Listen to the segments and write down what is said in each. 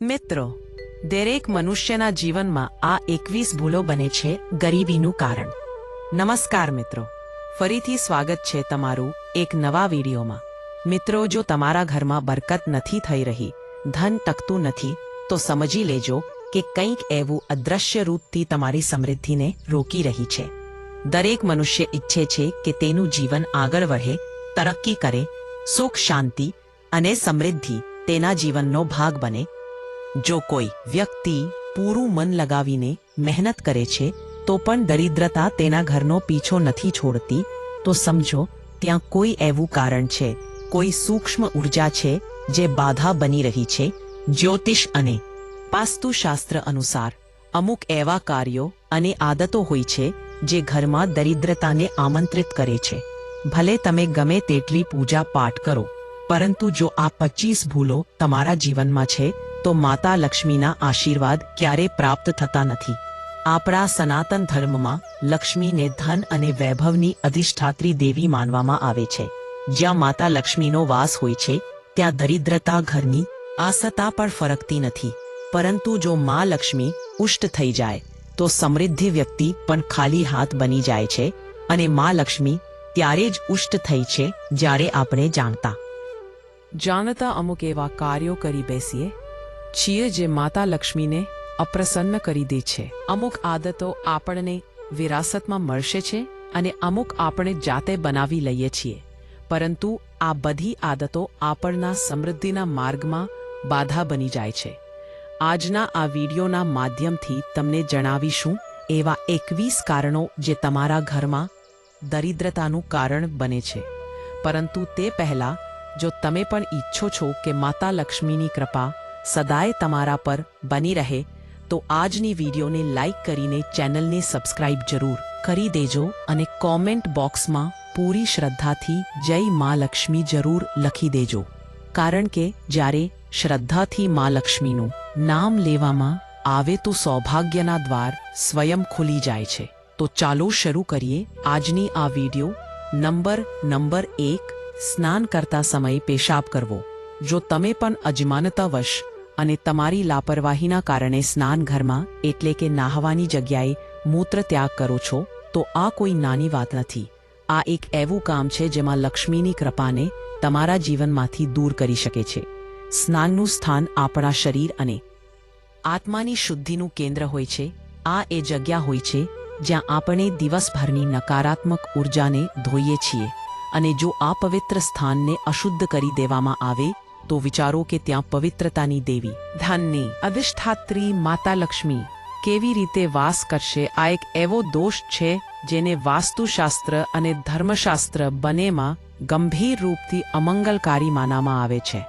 મિત્રો, દરેક મનુષ્યના જીવનમાં આ એકવીસ ભૂલો બને છે ગરીબીનું કારણ. નમસ્કાર મિત્રો, ફરીથી સ્વાગત છે તમારું એક નવા વિડીયોમાં. મિત્રો, જો તમારા ઘરમાં બરકત નથી થઈ રહી, ધન ટકતું નથી, તો સમજી લેજો કે કંઈક એવું અદ્રશ્ય રૂપથી તમારી સમૃદ્ધિને રોકી રહી છે. દરેક મનુષ્ય ઈચ્છે છે કે તેનું જીવન આગળ વધે, તરક્કી કરે, સુખ શાંતિ અને સમૃદ્ધિ તેના જીવનનો ભાગ બને જો કોઈ વ્યક્તિ પૂરું મન લગાવીને મહેનત કરે છે, તો પણ દરિદ્રતા તેના ઘરનો પીછો નથી છોડતી. તો સમજો, ત્યાં કોઈ એવું કારણ છે, કોઈ સૂક્ષ્મ ઊર્જા છે, જે બાધા બની રહી છે. જ્યોતિષ અને વાસ્તુશાસ્ત્ર અનુસાર અમુક એવા કાર્યો અને આદતો હોય છે, જે ઘરમાં દરિદ્રતાને આમંત્રિત કરે છે. ભલે તમે ગમે તેટલી પૂજા પાઠ કરો, પરંતુ જો આ પચીસ ભૂલો તમારા જીવનમાં છે તો માતા લક્ષ્મીના આશીર્વાદ ક્યારે પ્રાપ્ત થતા નથી. આપણા સનાતન ધર્મમાં લક્ષ્મીને ધન અને વૈભવની અધિષ્ઠાત્રી દેવી માનવામાં આવે છે. જ્યાં માતા લક્ષ્મીનો વાસ હોય છે, ત્યાં દરિદ્રતા ઘરની આસતા પણ ફરકતી નથી. પરંતુ જો મા લક્ષ્મી ઉષ્ટ થઈ જાય, તો સમૃદ્ધિ વ્યક્તિ પણ ખાલી હાથ બની જાય છે અને મા લક્ષ્મી ત્યારે જ ઉષ્ટ થઈ છે, જ્યારે આપણે જાણતા. જાણતા અમુક એવા કાર્યો કરી બેસીએ છીએ જે માતા લક્ષ્મીને અપ્રસન્ન કરી દે છે. અમુક આદતો આપણને વિરાસતમાં મળશે છે અને અમુક આપણે જાતે બનાવી લઈએ છીએ. પરંતુ આ બધી આદતો આપણના સમૃદ્ધિના માર્ગમાં બાધા બની જાય છે. આજના આ વિડીયોના માધ્યમથી તમને જણાવીશું એવા એકવીસ કારણો જે તમારા ઘરમાં દરિદ્રતાનું કારણ બને છે. પરંતુ તે પહેલાં, જો તમે પણ ઈચ્છો છો કે માતા લક્ષ્મીની કૃપા સદાય તમારા પર બની રહે, તો આજની વિડીયોને લાઈક કરીને ચેનલને સબસ્ક્રાઇબ જરૂર કરી દેજો અને કોમેન્ટ બોક્સમાં પૂરી શ્રદ્ધાથી જય મા લક્ષ્મી જરૂર લખી દેજો. કારણ કે જ્યારે શ્રદ્ધાથી મા લક્ષ્મીનું નામ લેવામાં આવે તો સૌભાગ્યના દ્વાર સ્વયં ખુલી જાય છે. તો ચાલો શરૂ કરીએ આજની આ વીડિયો. નંબર નંબર એક, સ્નાન કરતા સમયે પેશાબ કરવો. જો તમે પણ અજમાનતાવશ અને તમારી લાપરવાહીના કારણે સ્નાન ઘરમાં, એટલે કે નાહવાની જગ્યાએ મૂત્ર ત્યાગ કરો છો, તો આ કોઈ નાની વાત નથી. આ એક એવું કામ છે જેમાં લક્ષ્મીની કૃપાને તમારા જીવનમાંથી દૂર કરી શકે છે. સ્નાનનું સ્થાન આપણા શરીર અને આત્માની શુદ્ધિનું કેન્દ્ર હોય છે. આ એ જગ્યા હોય છે જ્યાં આપણે દિવસભરની નકારાત્મક ઉર્જાને ધોઈએ છીએ અને જો આ પવિત્ર સ્થાનને અશુદ્ધ કરી દેવામાં આવે તો વિચારો કે ત્યાં પવિત્રતાની દેવી, ધનની, અધિષ્ઠાત્રી માતા લક્ષ્મી, કેવી રીતે વાસ કરશે, આ એક એવો દોષ છે, જેને વાસ્તુશાસ્ત્ર અને ધર્મશાસ્ત્ર બંનેમાં ગંભીર રૂપથી અમંગલકારી માનવામાં આવે છે.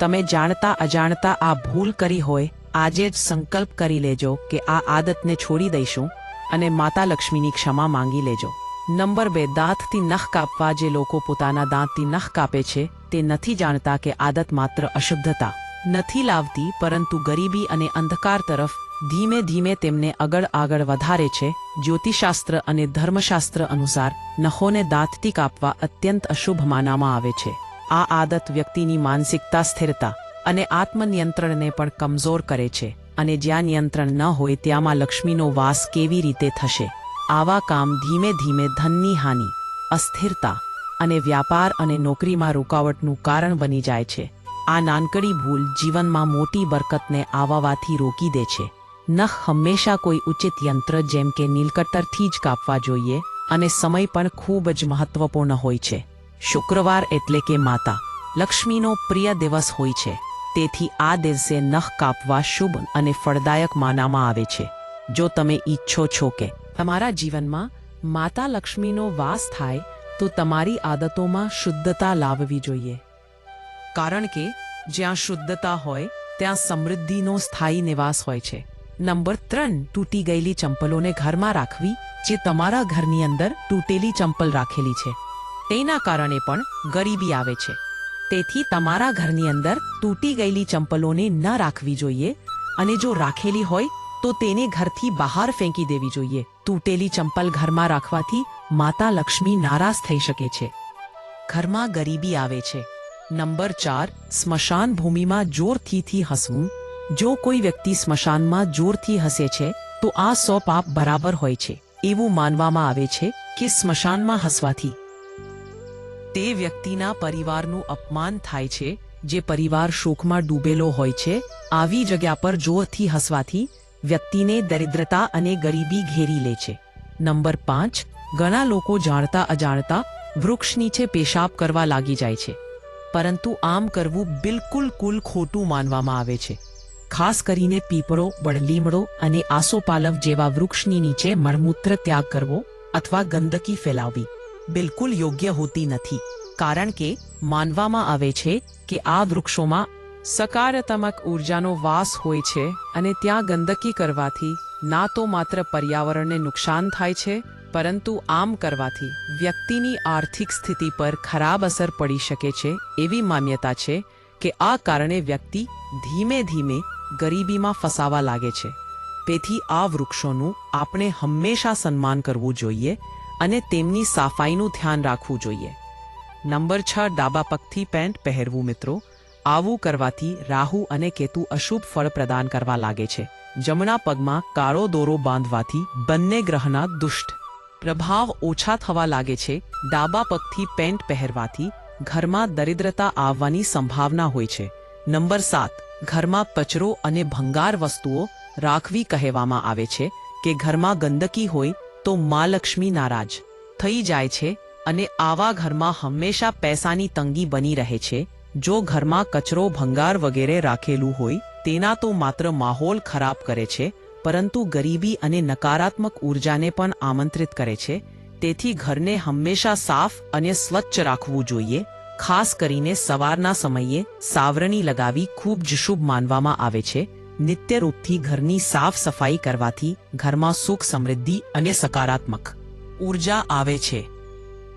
તમે જાણતા અજાણતા આ ભૂલ કરી હોય, આજે જ સંકલ્પ કરી લેજો કે આ આદતને છોડી દઈશું અને માતા લક્ષ્મીની ક્ષમા માંગી લેજો. નંબર બે, દાંતથી નખ કાપવા જે લોકો પોતાના દાંતથી નખ કાપે છે તે નથી જાણતા કે આદત માત્ર અશુદ્ધતા નથી લાવતી, પરંતુ ગરીબી અને અંધકાર તરફ ધીમે ધીમે તેમને આગળ આગળ વધારે છે. જ્યોતિષશાસ્ત્ર અને ધર્મશાસ્ત્ર અનુસાર નખોને દાંતથી કાપવા અત્યંત અશુભ માનવામાં આવે છે. આ આદત વ્યક્તિની માનસિકતા સ્થિરતા અને આત્મનિયંત્રણને પણ કમજોર કરે છે અને જ્યાં નિયંત્રણ ન હોય ત્યાંમાં લક્ષ્મીનો વાસ કેવી રીતે થશે? આવા કામ ધીમે ધીમે ધનની હાનિ, અસ્થિરતા અને વ્યાપાર અને નોકરીમાં રોકાવટનું કારણ બની જાય છે. આ નાનકડી ભૂલ જીવનમાં મોટી બરકતને આવવાથી રોકી દે છે. નખ હંમેશા કોઈ ઉચિત યંત્ર જેમ કે નીલકટ્ટરથી જ કાપવા જોઈએ અને સમય પણ ખૂબ જ મહત્વપૂર્ણ હોય છે. શુક્રવાર એટલે કે માતા. લક્ષ્મીનો પ્રિય દિવસ હોય છે. તેથી આ દિવસે નખ કાપવા શુભ અને ફળદાયક માનવામાં આવે છે. જો તમે ઈચ્છો છો કે તમારા જીવનમાં માતા લક્ષ્મીનો વાસ થાય તો તમારી આદતોમાં શુદ્ધતા લાવવી જોઈએ. કારણ કે જ્યાં શુદ્ધતા હોય, ત્યાં સમૃદ્ધિનો સ્થાયી નિવાસ હોય છે. નંબર ત્રણ, તૂટી ગયેલી ચંપલોને ઘરમાં રાખવી, જે તમારા ઘરની અંદર તૂટેલી ચંપલ રાખેલી છે. તેના કારણે પણ ગરીબી આવે છે. તેથી તમારા ઘરની અંદર તૂટી ગયેલી ચંપલોને ન રાખવી જોઈએ અને જો રાખેલી હોય, તો તેને ઘરથી બહાર ફેંકી દેવી જોઈએ. તૂટેલી ચંપલ ઘરમાં રાખવાથી માતા લક્ષ્મી નારાજ થઈ શકે છે. ઘરમાં ગરીબી આવે છે. નંબર ચાર, સ્મશાન ભૂમિમાં જોરથીથી હસવું. જો કોઈ વ્યક્તિ સ્મશાનમાં જોરથી હસે છે, તો આ સો પાપ બરાબર હોય છે. એવું માનવામાં આવે છે કે સ્મશાનમાં હસવાથી. તે વ્યક્તિના પરિવારનું અપમાન થાય છે, જે પરિવાર શોકમાં ડૂબેલો હોય છે. આવી જગ્યા પર જોરથી હસવાથી વ્યક્તિને દરિદ્રતા અને ગરીબી ઘેરી લે છે. નંબર પાંચ ઘણા લોકો જાણતા અજાણતા વૃક્ષ નીચે પેશાબ કરવા લાગી જાય છે. પરંતુ આમ કરવું બિલકુલ કુલ ખોટું માનવામાં આવે છે. ખાસ કરીને પીપળો બળલીમડો અને આસોપાલવ જેવા વૃક્ષની નીચે મળમૂત્ર ત્યાગ કરવો અથવા ગંદકી ફેલાવવી બિલકુલ યોગ્ય હોતી નથી. કારણ કે માનવામાં આવે છે કે આ વૃક્ષોમાં સકારાત્મક ઉર્જાનો વાસ હોય છે અને ત્યાં ગંદકી કરવાથી ના તો માત્ર પર્યાવરણને નુકસાન થાય છે પરંતુ આમ કરવાથી વ્યક્તિની આર્થિક સ્થિતિ પર ખરાબ અસર પડી શકે છે એવી માન્યતા છે કે આ કારણે વ્યક્તિ ધીમે ધીમે ગરીબીમાં ફસાવા લાગે છે. તેથી આ વૃક્ષોનું આપણે હંમેશા સન્માન કરવું જોઈએ અને તેમની સાફાઈનું ધ્યાન રાખવું જોઈએ. નંબર છ, ડાબા પગથી પેન્ટ પહેરવું મિત્રો. આવું કરવાથી રાહુ અને કેતુ અશુભ ફળ પ્રદાન કરવા લાગે છે. જમણા પગમાં કાળો દોરો બાંધવાથી બંને ગ્રહના દુષ્ટ પ્રભાવ ઓછા થવા લાગે છે, ડાબા પગથી પેન્ટ પહેરવાથી ઘરમાં દરિદ્રતા આવવાની સંભાવના હોય છે. નંબર સાત, ઘરમાં કચરો અને ભંગાર વસ્તુઓ રાખવી કહેવામાં આવે છે કે ઘરમાં ગંદકી હોય તો મા લક્ષ્મી નારાજ થઈ જાય છે અને આવા ઘરમાં હંમેશા પૈસાની તંગી બની રહે છે. જો ઘરમાં કચરો ભંગાર વગેરે રાખેલું હોય, તેના તો માત્ર માહોલ ખરાબ કરે છે પરંતુ ગરીબી અને નકારાત્મક ઉર્જાને પણ આમંત્રિત કરે છે. તેથી ઘરને હંમેશા સાફ અને સ્વચ્છ રાખવું જોઈએ. ખાસ કરીને સવારના સમયે સાવરણી લગાવી ખૂબ જ શુભ માનવામાં આવે છે. નિત્ય રૂપથી ઘરની સાફ સફાઈ કરવાથી ઘરમાં સુખ સમૃદ્ધિ અને સકારાત્મક ઊર્જા આવે છે.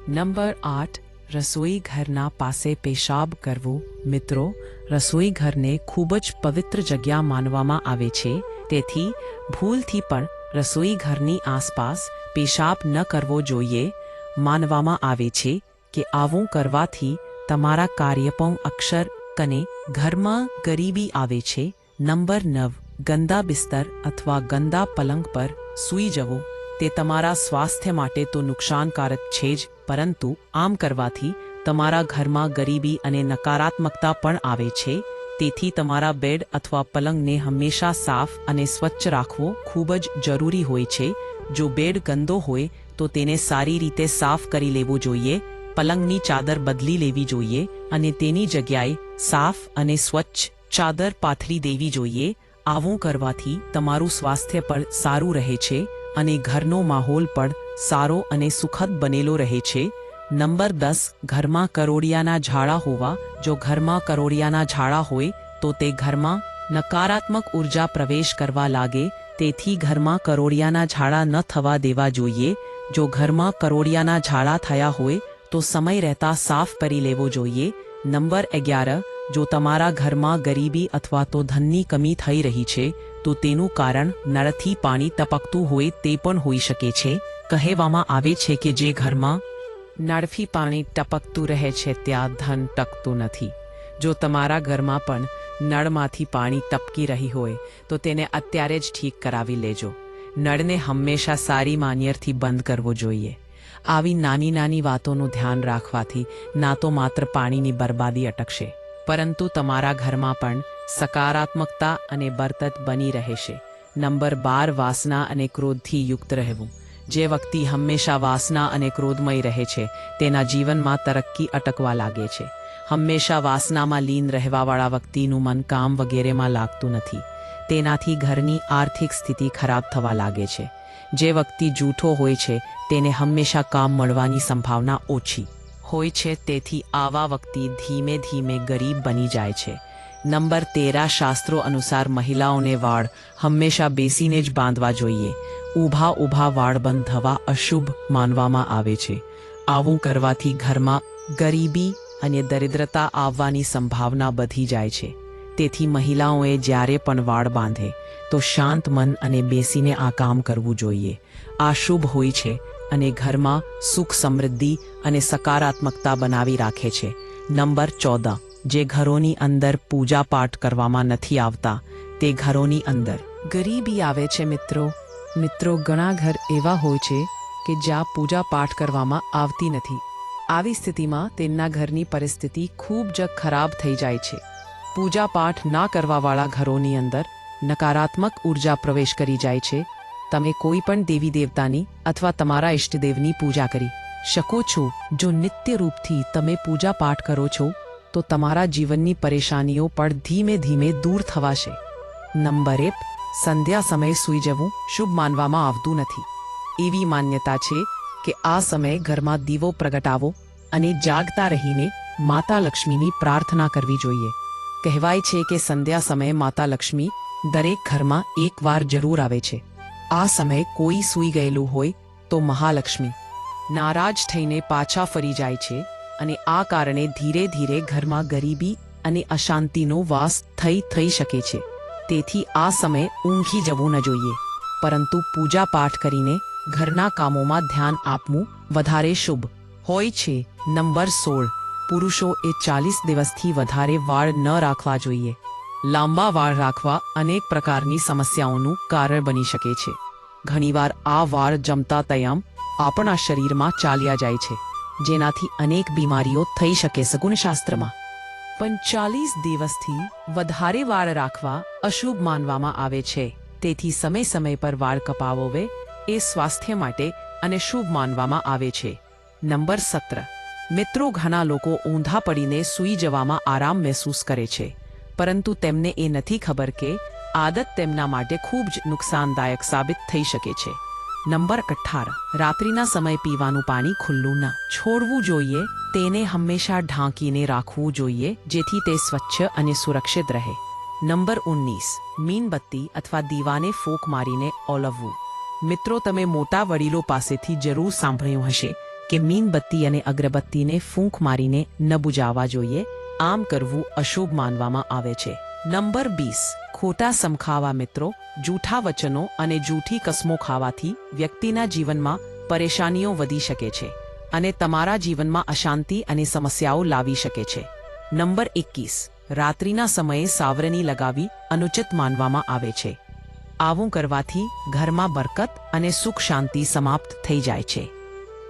નંબર આઠ રસોઈ ઘરના પાસે પેશાબ કરવો, મિત્રો, રસોઈ ઘરને ખૂબ જ પવિત્ર જગ્યા માનવામાં આવે છે. તેથી, ભૂલથી પણ રસોઈ ઘરની આસપાસ પેશાબ ન કરવો જોઈએ. માનવામાં આવે છે કે આવું કરવાથી તમારા કાર્યપણ અક્ષર કને ઘરમાં ગરીબી આવે છે. નંબર નવ, ગંદા બિસ્તર અથવા ગંદા પલંગ પર સૂઈ જવું. તે તમારા સ્વાસ્થ્ય માટે તો નુકસાનકારક છે જ, પરંતુ આમ કરવાથી તમારા ઘરમાં ગરીબી અને નકારાત્મકતા પણ આવે છે. તેથી તમારા બેડ અથવા પલંગને હંમેશા સાફ અને સ્વચ્છ રાખવો ખૂબ જ જરૂરી હોય છે. જો બેડ ગંદો હોય, તો તેને સારી રીતે સાફ કરી લેવો જોઈએ, પલંગની ચાદર બદલી લેવી જોઈએ અને તેની જગ્યાએ સાફ અને સ્વચ્છ ચાદર પાથરી દેવી જોઈએ. આવું કરવાથી તમારું સ્વાસ્થ્ય પણ સારું રહે છે. અને ઘરનો માહોલ પણ સારો અને સુખદ બનેલો રહે છે. નંબર દસ, ઘરમાં કરોડિયાના ઝાડા હોવા, જો ઘરમાં કરોડિયાના ઝાડા હોય, તો તે ઘરમાં નકારાત્મક ઊર્જા પ્રવેશ કરવા લાગે, તેથી ઘરમાં કરોડિયાના ઝાડા ન થવા દેવા જોઈએ. જો ઘરમાં કરોડિયાના ઝાડા થયા હોય, તો સમય રહેતા સાફ કરી લેવો જોઈએ. નંબર અગિયાર, જો તમારા ઘરમાં ગરીબી અથવા તો ધનની કમી થઈ રહી છે તો તેનું કારણ નળથી પાણી ટપકતું હોય તે પણ હોઈ શકે છે. કહેવામાં આવે છે કે જે ઘરમાં નળથી પાણી ટપકતું રહે છે ત્યાં ધન ટકતું નથી. જો તમારા ઘરમાં પણ નળમાંથી પાણી ટપકી રહી હોય, તો તેને અત્યારે જ ઠીક કરાવી લેજો. નળને હંમેશા સારી માન્યરથી બંધ કરવો જોઈએ. આવી નાની નાની વાતોનું ધ્યાન રાખવાથી ના તો માત્ર પાણીની બરબાદી અટકશે. પરંતુ તમારા ઘરમાં પણ સકારાત્મકતા અને બરતત બની રહેશે. નંબર બાર, વાસના અને ક્રોધથી યુક્ત રહેવું. જે વ્યક્તિ હંમેશા વાસના અને ક્રોધમય રહે છે, તેના જીવનમાં તરક્કી અટકવા લાગે છે. હંમેશા વાસનામાં લીન રહેવાવાળા વ્યક્તિનું મન કામ વગેરેમાં લાગતું નથી. તેનાથી ઘરની આર્થિક સ્થિતિ ખરાબ થવા લાગે છે. જે વ્યક્તિ જૂઠો હોય છે, તેને હંમેશા કામ મળવાની સંભાવના ઓછી. હોય છે, તેથી આવા વ્યક્તિ ધીમે ધીમે ગરીબ બની જાય છે. નંબર તેરા શાસ્ત્રો અનુસાર મહિલાઓને વાળ હંમેશા બેસીને જ બાંધવા જોઈએ. ઊભા ઊભા વાળ બંધ થવા અશુભ માનવામાં આવે છે. આવું કરવાથી ઘરમાં ગરીબી અને દરિદ્રતા આવવાની સંભાવના વધી જાય છે. તેથી મહિલાઓએ જ્યારે પણ વાળ બાંધે, તો શાંત મન અને બેસીને આ કામ કરવું જોઈએ. આ શુભ હોય છે. અને ઘરમાં સુખ સમૃદ્ધિ અને સકારાત્મકતા બનાવી રાખે છે. નંબર ચૌદ. જે ઘરોની અંદર પૂજા પાઠ કરવામાં નથી આવતા, તે ઘરોની અંદર. ગરીબી આવે છે મિત્રો. મિત્રો, ઘણા ઘર એવા હોય છે કે જ્યાં પૂજા પાઠ કરવામાં આવતી નથી. આવી સ્થિતિમાં તેમના ઘરની પરિસ્થિતિ ખૂબ જ ખરાબ થઈ જાય છે. પૂજા પાઠ ના કરવાવાળા ઘરોની અંદર નકારાત્મક ઊર્જા પ્રવેશ કરી જાય છે તમે કોઈ પણ દેવી દેવતાની અથવા તમારા ઇષ્ટદેવની પૂજા કરી શકો છો. જો નિત્ય રૂપથી તમે પૂજા પાઠ કરો છો, તો તમારા જીવનની પરેશાનીઓ પણ ધીમે ધીમે દૂર થવાશે. નંબર એક, સંધ્યા સમયે સૂઈ જવું શુભ માનવામાં આવતું નથી. એવી માન્યતા છે કે આ સમયે ઘરમાં દીવો પ્રગટાવો અને જાગતા રહીને માતા લક્ષ્મીની પ્રાર્થના કરવી જોઈએ. કહેવાય છે કે સંધ્યા સમયે માતા લક્ષ્મી દરેક ઘરમાં એકવાર જરૂર આવે છે. આ સમયે કોઈ સૂઈ ગયેલું હોય તો મહાલક્ષ્મી નારાજ થઈને પાછા ફરી જાય છે અને આ કારણે ધીરે ધીરે ઘરમાં ગરીબી અને અશાંતિનો વાસ થઈ થઈ શકે છે. તેથી આ સમયે ઊંઘી જવું ન જોઈએ. પરંતુ પૂજા પાઠ કરીને ઘરના કામોમાં ધ્યાન આપવું વધારે શુભ હોય છે. નંબર સોળ. પુરુષો એ ચાલીસ દિવસથી વધારે વાળ ન રાખવા જોઈએ. લાંબા વાળ રાખવા અનેક પ્રકારની સમસ્યાઓનું કારણ બની શકે છે. ઘણીવાર આ વાળ જમતા તયામ આપણા શરીરમાં ચાલ્યા જાય છે, જેનાથી અનેક બીમારીઓ થઈ શકે સગુણશાસ્ત્રમાં પણ ચાલીસ દિવસથી વધારે વાળ રાખવા અશુભ માનવામાં આવે છે, તેથી સમય સમય પર વાળ કપાવવે એ સ્વાસ્થ્ય માટે અને શુભ માનવામાં આવે છે. નંબર સત્ર. મિત્રો, ઘણા લોકો ઊંધા પડીને સૂઈ જવામાં આરામ મહેસૂસ કરે છે. પરંતુ તેમને એ નથી ખબર કે આદત તેમના માટે ખૂબ જ નુકસાનદાયક સાબિત થઈ શકે છે. નંબર અઠ્ઠાર. રાત્રિના સમય પીવાનું પાણી ખુલ્લું ન છોડવું જોઈએ, તેને હંમેશા ઢાંકીને રાખવું જોઈએ, જેથી તે સ્વચ્છ અને સુરક્ષિત રહે. નંબર ઓગણીસ. મીનબત્તી અથવા દીવાને ફોક મારીને ઓલવવું. મિત્રો, તમે મોટા વડીલો પાસેથી જરૂર સાંભળ્યું હશે કે મીનબત્તી અને અગરબત્તીને ફૂંક મારીને ન બુજાવવા જોઈએ આમ કરવું અશુભ માનવામાં આવે છે. નંબર બીસ ખોટા સમખાવા મિત્રો, જૂઠા વચનો અને જૂઠી કસમો ખાવાથી વ્યક્તિના જીવનમાં પરેશાનીઓ વધી શકે છે અને તમારા જીવનમાં અશાંતિ અને સમસ્યાઓ લાવી શકે છે. નંબર એકવીસ. રાત્રિના સમયે સાવરણી લગાવી અનુચિત માનવામાં આવે છે. આવું કરવાથી ઘરમાં બરકત અને સુખ શાંતિ સમાપ્ત થઈ જાય છે.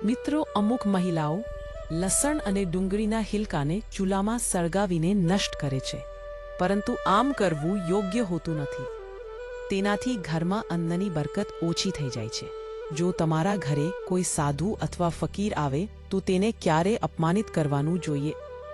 મિત્રો, અમુક મહિલાઓ લસણ અને ડુંગળીના હિલકાને ચૂલામાં સળગાવીને નષ્ટ કરે છે. પરંતુ આમ કરવું યોગ્ય હોતું નથી. તેનાથી ઘરમાં અન્નની બરકત ઓછી થઈ જાય છે. જો તમારા ઘરે કોઈ સાધુ અથવા ફકીર આવે, તો તેને ક્યારે અપમાનિત કરવાનું જોઈએ?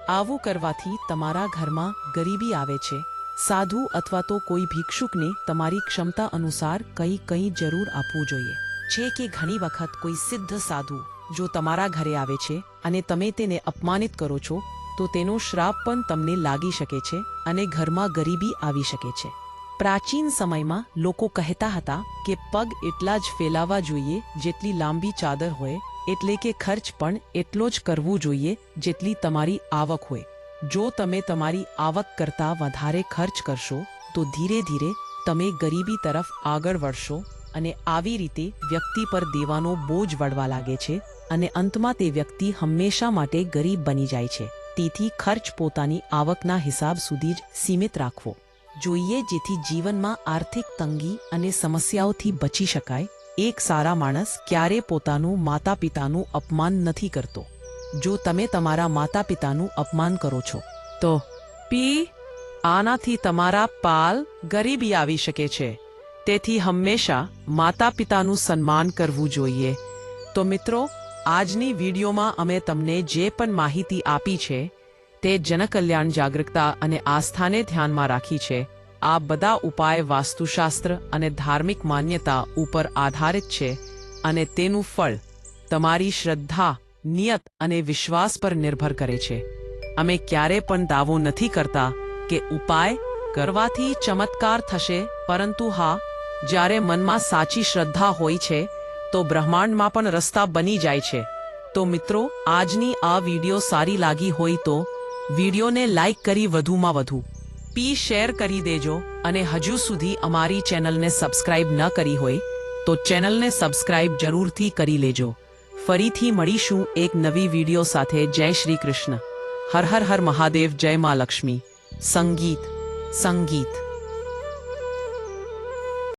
આવું કરવાથી તમારા ઘરમાં ગરીબી આવે છે. સાધુ અથવા તો કોઈ ભિક્ષુકને તમારી ક્ષમતા અનુસાર કંઈ કંઈ જરૂર આપવું જોઈએ. છે કે ઘણી વખત કોઈ સિદ્ધ સાધુ, જો તમારા ઘરે આવે છે અને તમે તેને અપમાનિત કરો છો, તો તેનો શ્રાપ પણ તમને લાગી શકે છે અને ઘરમાં ગરીબી આવી શકે છે. પ્રાચીન સમયમાં લોકો કહેતા હતા કે પગ એટલા જ ફેલાવા જોઈએ જેટલી લાંબી ચાદર હોય, એટલે કે ખર્ચ પણ એટલો જ કરવું જોઈએ જેટલી તમારી આવક હોય. જો તમે તમારી આવક કરતાં વધારે ખર્ચ કરશો, તો ધીરે ધીરે તમે ગરીબી તરફ આગળ વધશો અને આવી રીતે વ્યક્તિ પર દેવાનો બોજ વળવા લાગે છે અને અંતમાં તે વ્યક્તિ હંમેશા માટે ગરીબ બની જાય છે. તેથી ખર્ચ પોતાની આવકના હિસાબ સુધી જ સીમિત રાખવો. જોઈએ જેથી જીવનમાં આર્થિક તંગી અને સમસ્યાઓથી બચી શકાય. એક સારા માણસ ક્યારે પોતાનું માતા પિતાનું અપમાન નથી કરતો. જો તમે તમારા માતા પિતાનું અપમાન કરો છો, તો પી, આનાથી તમારા પાલ ગરીબી આવી શકે છે. તેથી હંમેશા માતા પિતાનું સન્માન કરવું જોઈએ. તો મિત્રો, આજની વિડીયોમાં અમે તમને જે પણ માહિતી આપી છે, તે જનકલ્યાણ જાગૃતતા અને આસ્થાને ધ્યાનમાં રાખી છે. આ બધા ઉપાય વાસ્તુશાસ્ત્ર અને ધાર્મિક માન્યતા ઉપર આધારિત છે અને તેનું ફળ તમારી શ્રદ્ધા, નિયત અને વિશ્વાસ પર નિર્ભર કરે છે. અમે ક્યારે પણ દાવો નથી કરતા કે ઉપાય કરવાથી ચમત્કાર થશે, પરંતુ હા જ્યારે મનમાં સાચી શ્રદ્ધા હોય છે, તો બ્રહ્માંડમાં પણ રસ્તા બની જાય છે. તો મિત્રો, આજની આ વીડિયો સારી લાગી હોય તો વિડીયોને લાઈક કરી વધુમાં વધુ. પી શેર કરી દેજો અને હજુ સુધી અમારી ચેનલને સબસ્ક્રાઇબ ન કરી હોય, તો ચેનલને સબસ્ક્રાઇબ જરૂરથી કરી લેજો. ફરીથી મળીશું એક નવી વીડિયો સાથે. જય શ્રી કૃષ્ણ. હર હર હર મહાદેવ. જય મા લક્ષ્મી. સંગીત. સંગીત.